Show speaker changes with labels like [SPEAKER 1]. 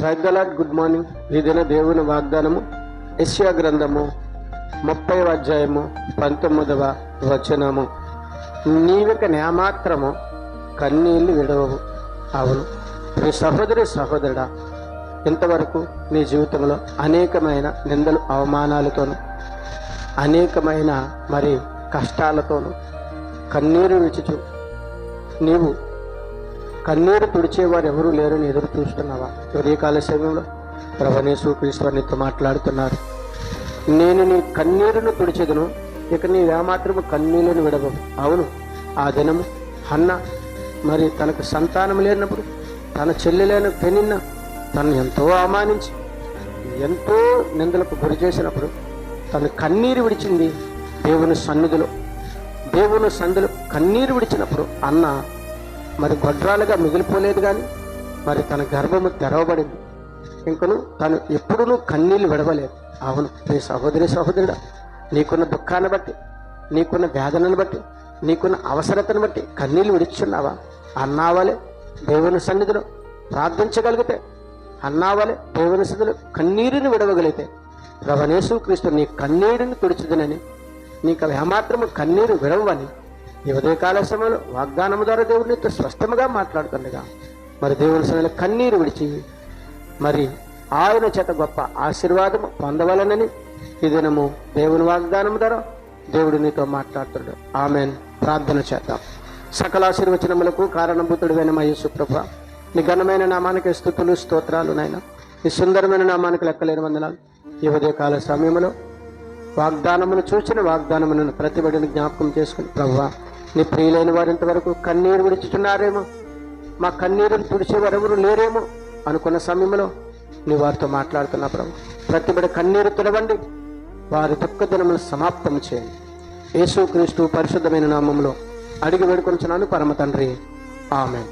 [SPEAKER 1] ప్రైదలాడ్ good morning ఈ దిన దేవుని వాగ్దానము. యశ్యా గ్రంథము ముప్పై అధ్యాయము పంతొమ్మిదవ వచనము. నీవిక నేమాత్రము కన్నీళ్ళు విడవవు. అవును. నీ సహోదరి సహోదరుడా ఇంతవరకు నీ జీవితంలో అనేకమైన నిందలు అవమానాలతోనూ అనేకమైన మరి కష్టాలతోనూ కన్నీరు విచుచు నీవు కన్నీరు తుడిచేవారు ఎవరూ లేరని ఎదురు చూస్తున్నావా? ఉదయకాల సమయంలో ప్రభనేసు క్రీస్తు నీతో మాట్లాడుతున్నారు. నేను నీ కన్నీరును తుడిచెదను ఇక నీ ఏమాత్రము కన్నీళ్ళను విడవవు. అవును ఆ దినము అన్న మరి తనకు సంతానం లేనప్పుడు తన చెల్లెలైన పెనిన్న తను ఎంతో అవమానించి ఎంతో నిందలకు గురి చేసినప్పుడు తను కన్నీరు విడిచింది దేవుని సన్నిధిలో. దేవుని సందులో కన్నీరు విడిచినప్పుడు అన్న మరి గొడ్రాలుగా మిగిలిపోలేదు కానీ మరి తన గర్భము తెరవబడింది. ఇంకను తను ఎప్పుడూ కన్నీళ్ళు విడవలేదు. అవును నీ సహోదరి సహోదరుడు నీకున్న దుఃఖాన్ని బట్టి నీకున్న వేదనను బట్టి నీకున్న అవసరతను బట్టి కన్నీళ్ళు విడుచున్నావా? అన్నావలే దేవుని సన్నిధిలో ప్రార్థించగలిగితే అన్నావలే దేవుని సన్నిధిలో కన్నీరుని విడవగలిగితే రవణేశు క్రీస్తు నీ కన్నీరుని తుడిచిదనని నీకు ఏమాత్రము కన్నీరు విడవని ఈ ఉదయకాల సమయంలో వాగ్దానము ద్వారా దేవుడినితో స్పష్టముగా మాట్లాడుతుండగా మరి దేవుని సమయంలో కన్నీరు విడిచి మరి ఆయన చేత గొప్ప ఆశీర్వాదము పొందవలనని ఈ దినము దేవుని వాగ్దానం ద్వారా దేవుడు నీతో మాట్లాడుతున్నాడు. ఆమెన్. ప్రార్థన చేద్దాం. సకల ఆశీర్వచనములకు కారణభూతుడు మా యేసుప్రభ నీ ఘనమైన నామానికి స్థుతులు స్తోత్రాలు నాయన. నీ సుందరమైన నామానికి లెక్కలేని వందనాలు. ఈ ఉదయకాల సమయంలో వాగ్దానమును చూసిన వాగ్దానమును ప్రతిబడిని జ్ఞాపకం చేసుకుని ప్రభువా నీ ప్రియులైన వారు ఇంతవరకు కన్నీరు విడుచుతున్నారేమో మా కన్నీరును తుడిచేవారు ఎవరు లేరేమో? అనుకున్న సమయంలో నీ వారితో మాట్లాడుతున్నా ప్రభు ప్రతిబడి కన్నీరు తుడవండి. వారి దుఃఖ దినములు సమాప్తం చేయండి. యేసుక్రీస్తు పరిశుద్ధమైన నామంలో అడిగి వేడుకొంచున్నాను పరమ తండ్రి. ఆమె